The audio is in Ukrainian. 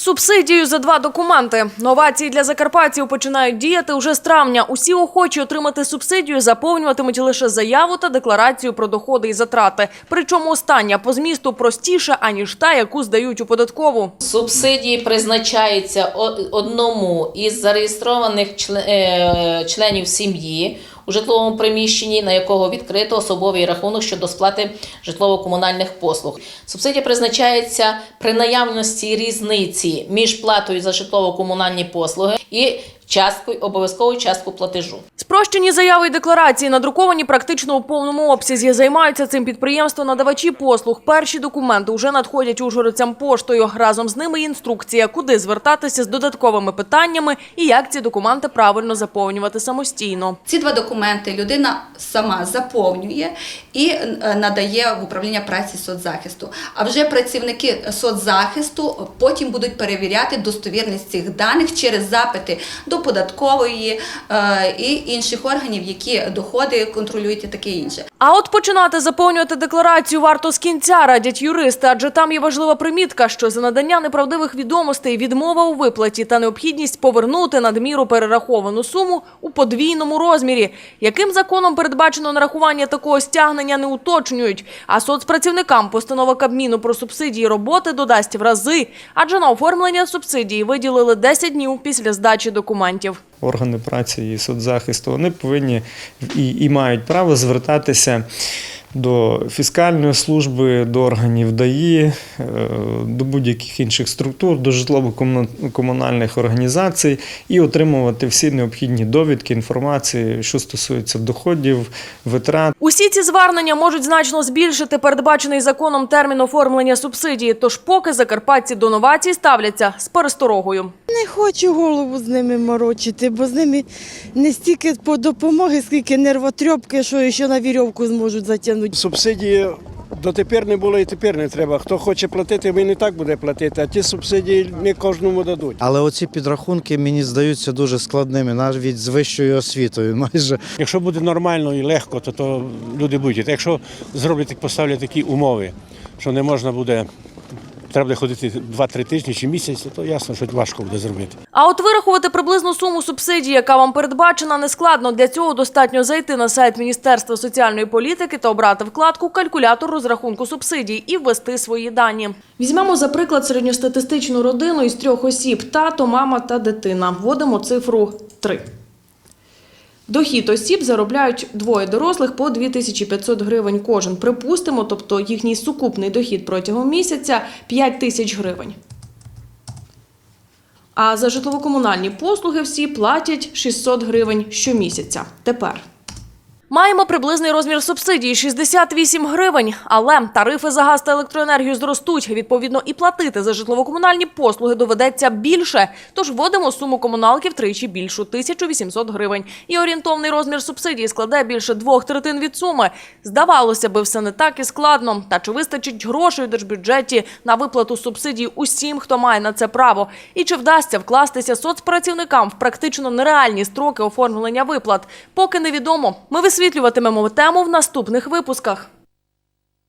Субсидію за два документи. Новації для закарпатців починають діяти уже з травня. Усі охочі отримати субсидію заповнюватимуть лише заяву та декларацію про доходи і затрати. Причому остання по змісту простіша, аніж та, яку здають у податкову. Субсидії призначаються одному із зареєстрованих е, членів сім'ї у житловому приміщенні, на якого відкрито особовий рахунок щодо сплати житлово-комунальних послуг. Субсидія призначається при наявності різниці між платою за житлово-комунальні послуги і часткою обов'язковою частку платежу. Спрощені заяви і декларації надруковані практично у повному обсязі. Займаються цим підприємство надавачі послуг. Перші документи вже надходять ужгородцям поштою. Разом з ними інструкція, куди звертатися з додатковими питаннями і як ці документи правильно заповнювати самостійно. Ці два документи людина сама заповнює і е, надає в управління праці соцзахисту. А вже працівники соцзахисту потім будуть перевіряти достовірність цих даних через запити до податкової е, і інших органів, які доходи контролюють і таке інше. А от починати заповнювати декларацію варто з кінця, радять юристи, адже там є важлива примітка, що за надання неправдивих відомостей, відмова у виплаті та необхідність повернути надміру перераховану суму у подвійному розмірі. Яким законом передбачено нарахування такого стягнення не уточнюють. А соцпрацівникам постанова Кабміну про субсидії роботи додасть в рази, адже на оформлення субсидії виділили 10 днів після здачі документів. Органи праці і соцзахисту, вони повинні і, і мають право звертатися до фіскальної служби, до органів ДАІ, е, до будь-яких інших структур, до житлово-комунальних організацій і отримувати всі необхідні довідки, інформації, що стосується доходів, витрат. Усі ці звернення можуть значно збільшити передбачений законом термін оформлення субсидії. Тож поки закарпатці до новацій ставляться з пересторогою. Не хочу голову з ними морочити, бо з ними не стільки по допомоги, скільки нервотрьопки, що ще на вірьовку зможуть затягнути. Субсидії дотепер не було і тепер не треба. Хто хоче платити, він і так буде платити, а ті субсидії не кожному дадуть. Але оці підрахунки мені здаються дуже складними, навіть з вищою освітою. Майже Якщо буде нормально і легко, то, то люди будуть. Якщо зроблять, поставлять такі умови, що не можна буде, треба буде ходити 2-3 тижні чи місяць, то ясно, що важко буде зробити. А от вирахувати приблизну суму субсидії, яка вам передбачена, нескладно. Для цього достатньо зайти на сайт Міністерства соціальної політики та обрати вкладку Калькулятор розрахунку субсидій і ввести свої дані. Візьмемо за приклад середньостатистичну родину із трьох осіб: тато, мама та дитина. Вводимо цифру 3. Дохід осіб заробляють двоє дорослих по 2500 гривень кожен. Припустимо, тобто їхній сукупний дохід протягом місяця 5 тисяч гривень. А за житлово-комунальні послуги всі платять 600 гривень щомісяця. Тепер. Маємо приблизний розмір субсидії 68 гривень, але тарифи за газ та електроенергію зростуть. Відповідно, і платити за житлово-комунальні послуги доведеться більше. Тож вводимо суму комуналки втричі більшу 1800 гривень. І орієнтовний розмір субсидії складає більше двох третин від суми. Здавалося би, все не так і складно. Та чи вистачить грошей у держбюджеті на виплату субсидій усім, хто має на це право? І чи вдасться вкластися соцпрацівникам в практично нереальні строки оформлення виплат? Поки невідомо. Ми висвітлюватимемо тему в наступних випусках.